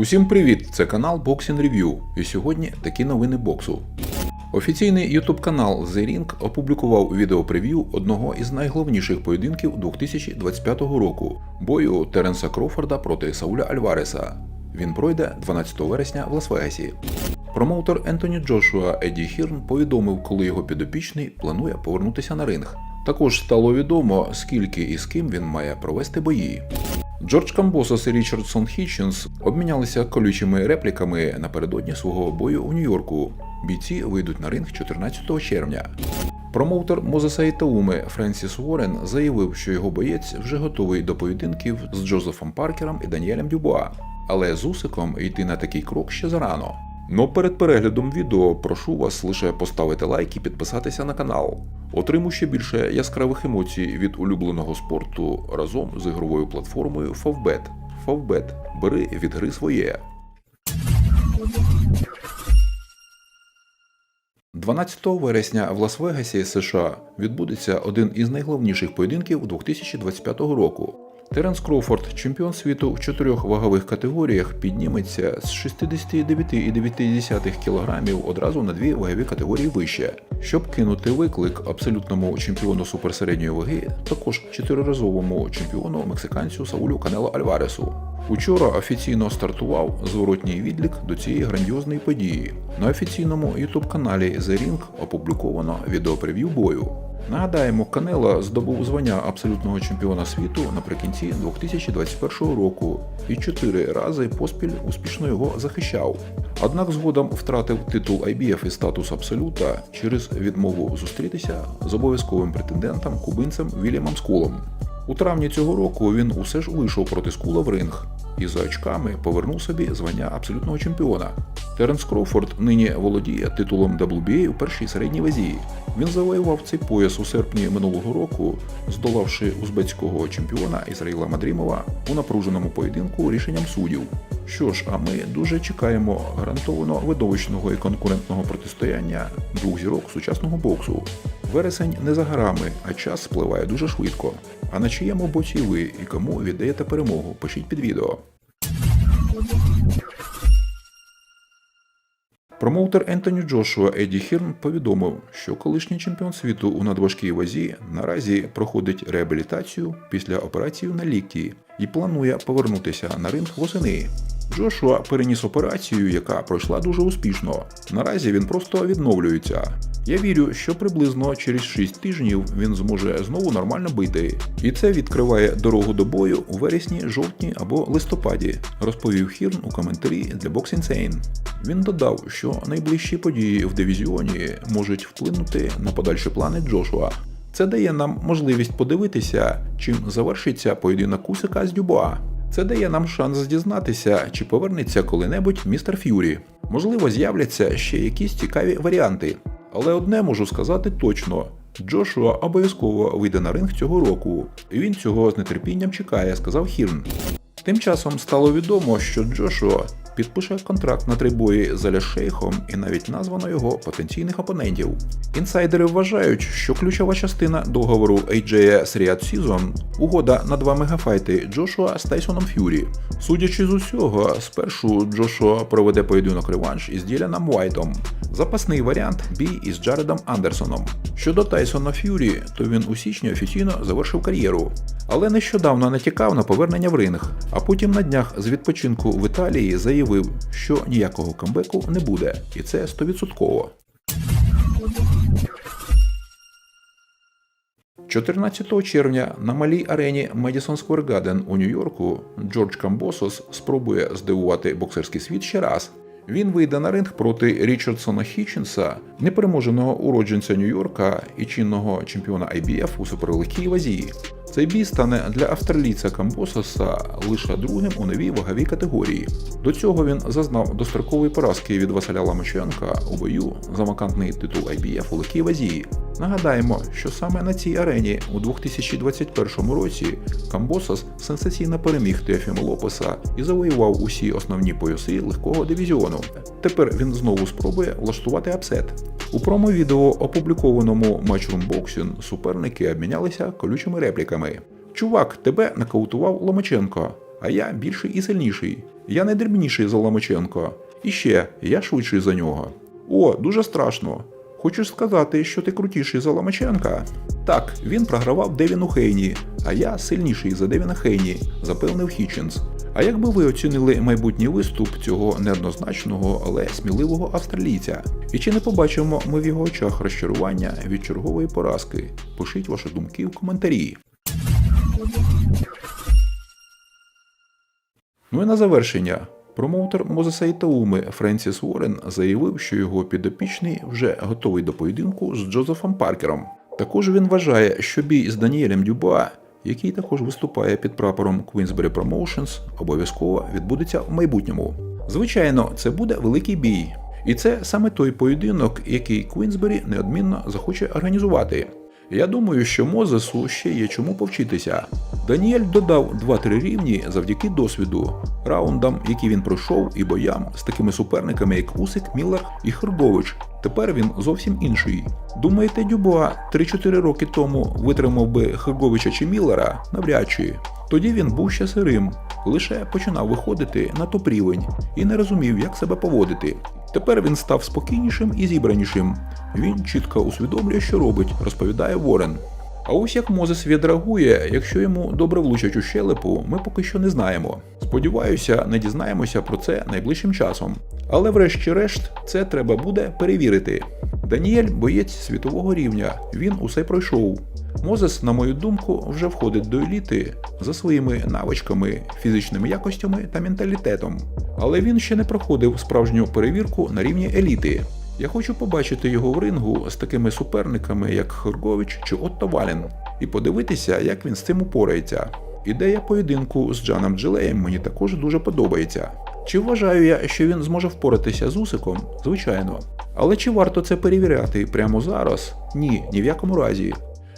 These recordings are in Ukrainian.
Усім привіт! Це канал Boxing Review. І сьогодні такі новини боксу. Офіційний YouTube канал The Ring опублікував відеопрев'ю одного із найголовніших поєдинків 2025 року бою Теренса Крофорда проти Сауля Альвареса. Він пройде 12 вересня в Лас-Вегасі. Промоутер Ентоні Джошуа Еді Хірн повідомив, коли його підопічний планує повернутися на ринг. Також стало відомо, скільки і з ким він має провести бої. Джордж Камбосос і Річардсон Хітченс обмінялися колючими репліками напередодні свого бою у Нью-Йорку. Бійці вийдуть на ринг 14 червня. Промоутер Мозеса Ітауми Френсіс Уоррен заявив, що його боєць вже готовий до поєдинків з Джозефом Паркером і Даніелем Дюбуа. Але з Усиком йти на такий крок ще зарано. Но перед переглядом відео прошу вас лише поставити лайк і підписатися на канал. Отримуй ще більше яскравих емоцій від улюбленого спорту разом з ігровою платформою Favbet. Favbet. Бери від гри своє. 12 вересня в Лас-Вегасі, США, відбудеться один із найголовніших поєдинків 2025 року. Теренс Кроуфорд, чемпіон світу в чотирьох вагових категоріях, підніметься з 69,9 кг одразу на дві вагові категорії вище. Щоб кинути виклик абсолютному чемпіону суперсередньої ваги, також чотириразовому чемпіону мексиканцю Саулю Канело Альваресу. Учора офіційно стартував зворотній відлік до цієї грандіозної події. На офіційному youtube каналі The Ring опубліковано відеопрев'ю бою. Нагадаємо, Канело здобув звання абсолютного чемпіона світу наприкінці 2021 року і чотири рази поспіль успішно його захищав. Однак згодом втратив титул IBF і статус абсолюта через відмову зустрітися з обов'язковим претендентом кубинцем Вільямом Скулом. У травні цього року він усе ж вийшов проти Скула в ринг і за очками повернув собі звання абсолютного чемпіона. Теренс Кроуфорд нині володіє титулом WBA у першій середній вазі. Він завоював цей пояс у серпні минулого року, здолавши узбецького чемпіона Ізраїла Мадрімова у напруженому поєдинку рішенням суддів. Що ж, а ми дуже чекаємо гарантовано видовищного і конкурентного протистояння двох зірок сучасного боксу. Вересень не за горами, а час спливає дуже швидко. А на чиєму боці ви і кому віддаєте перемогу? Пишіть під відео. Промоутер Ентоні Джошуа Еді Хірн повідомив, що колишній чемпіон світу у надважкій вазі наразі проходить реабілітацію після операції на лікті і планує повернутися на ринг восени. Джошуа переніс операцію, яка пройшла дуже успішно. Наразі він просто відновлюється. Я вірю, що приблизно через 6 тижнів він зможе знову нормально бити. І це відкриває дорогу до бою у вересні, жовтні або листопаді, розповів Хірн у коментарі для Box Insane. Він додав, що найближчі події в дивізіоні можуть вплинути на подальші плани Джошуа. Це дає нам можливість подивитися, чим завершиться поєдинок Усика з Дюбуа. Це дає нам шанс дізнатися, чи повернеться коли-небудь містер Ф'юрі. Можливо, з'являться ще якісь цікаві варіанти. Але одне можу сказати точно: Джошуа обов'язково вийде на ринг цього року, він цього з нетерпінням чекає, сказав Хірн. Тим часом стало відомо, що Джошуа підпише контракт на три бої з Аля Шейхом і навіть названо його потенційних опонентів. Інсайдери вважають, що ключова частина договору AJ з Riyadh Season – угода на два мегафайти Джошуа з Тайсоном Ф'юрі. Судячи з усього, спершу Джошуа проведе поєдинок реванш із Діляном Уайтом. Запасний варіант бій із Джаредом Андерсоном. Щодо Тайсона Ф'юрі, то він у січні офіційно завершив кар'єру, але нещодавно натякав на повернення в ринг, а потім на днях з відпочинку в Італії заявив, що ніякого камбеку не буде, і це 100%. 14 червня на малій арені Madison Square Garden у Нью-Йорку Джордж Камбосос спробує здивувати боксерський світ ще раз. Він вийде на ринг проти Річардсона Хітченса, непереможеного уродженця Нью-Йорка і чинного чемпіона IBF у суперлегкій вазі. Цей бій стане для австралійця Камбососа лише другим у новій ваговій категорії. До цього він зазнав дострокової поразки від Василя Ламаченка у бою за вакантний титул IBF у легкій вазі. Нагадаємо, що саме на цій арені у 2021 році Камбосос сенсаційно переміг Теофіма Лопеса і завоював усі основні пояси легкого дивізіону. Тепер він знову спробує влаштувати апсет. У промо-відео, опублікованому Matchroom Boxing, суперники обмінялися колючими репліками. Чувак, тебе нокаутував Ломаченко, а я більший і сильніший. Я не дрібніший за Ломаченко. І ще я швидший за нього. О, дуже страшно. Хочеш сказати, що ти крутіший за Ломаченка? Так, він програвав Девіну Хейні, а я сильніший за Девіна Хейні, запевнив Хітченс. А як би ви оцінили майбутній виступ цього неоднозначного, але сміливого австралійця? І чи не побачимо ми в його очах розчарування від чергової поразки? Пишіть ваші думки в коментарі. Ну і на завершення. Промоутер Мозеса Ітауми Френсіс Уоррен заявив, що його підопічний вже готовий до поєдинку з Джозефом Паркером. Також він вважає, що бій з Даніелем Дюбуа, який також виступає під прапором Queensberry Promotions, обов'язково відбудеться в майбутньому. Звичайно, це буде великий бій. І це саме той поєдинок, який Квінсбері неодмінно захоче організувати. Я думаю, що Мозесу ще є чому повчитися. Даніель додав 2-3 рівні завдяки досвіду, раундам, які він пройшов, і боям з такими суперниками, як Усик, Міллер і Хергович. Тепер він зовсім інший. Думаєте, Дюбуа 3-4 роки тому витримав би Херговича чи Міллера? Навряд чи. Тоді він був ще сирим, лише починав виходити на топ-рівень і не розумів, як себе поводити. Тепер він став спокійнішим і зібранішим. Він чітко усвідомлює, що робить, розповідає Ворен. А ось як Мозес відреагує, якщо йому добре влучать у щелепу, ми поки що не знаємо. Сподіваюся, не дізнаємося про це найближчим часом. Але врешті-решт це треба буде перевірити. Даніель боєць світового рівня, він усе пройшов. Мозес, на мою думку, вже входить до еліти за своїми навичками, фізичними якостями та менталітетом. Але він ще не проходив справжню перевірку на рівні еліти. Я хочу побачити його в рингу з такими суперниками, як Хергович чи Отто Вален, і подивитися, як він з цим упорається. Ідея поєдинку з Джаном Джилеєм мені також дуже подобається. Чи вважаю я, що він зможе впоратися з Усиком? Звичайно. Але чи варто це перевіряти прямо зараз? Ні, ні в якому разі.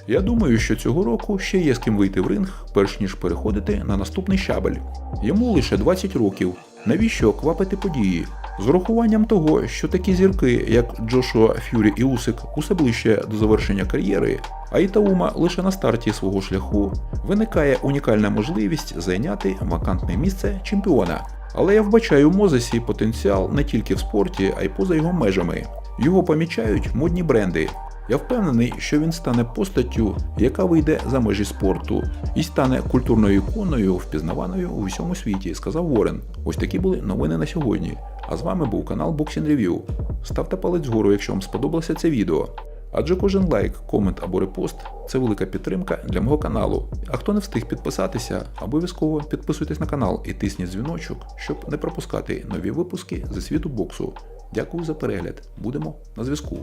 Я думаю, що цього року ще є з ким вийти в ринг, перш ніж переходити на наступний щабель. Йому лише 20 років. Навіщо квапити події? З урахуванням того, що такі зірки, як Джошуа Ф'юрі і Усик, усе ближче до завершення кар'єри, а Ітаума лише на старті свого шляху, виникає унікальна можливість зайняти вакантне місце чемпіона. Але я вбачаю в Мозесі потенціал не тільки в спорті, а й поза його межами. Його помічають модні бренди. Я впевнений, що він стане постаттю, яка вийде за межі спорту, і стане культурною іконою, впізнаваною у всьому світі, сказав Ворен. Ось такі були новини на сьогодні. А з вами був канал Boxing Review. Ставте палець вгору, якщо вам сподобалося це відео. Адже кожен лайк, комент або репост це велика підтримка для мого каналу. А хто не встиг підписатися, обов'язково підписуйтесь на канал і тисніть дзвіночок, щоб не пропускати нові випуски зі світу боксу. Дякую за перегляд. Будемо на зв'язку.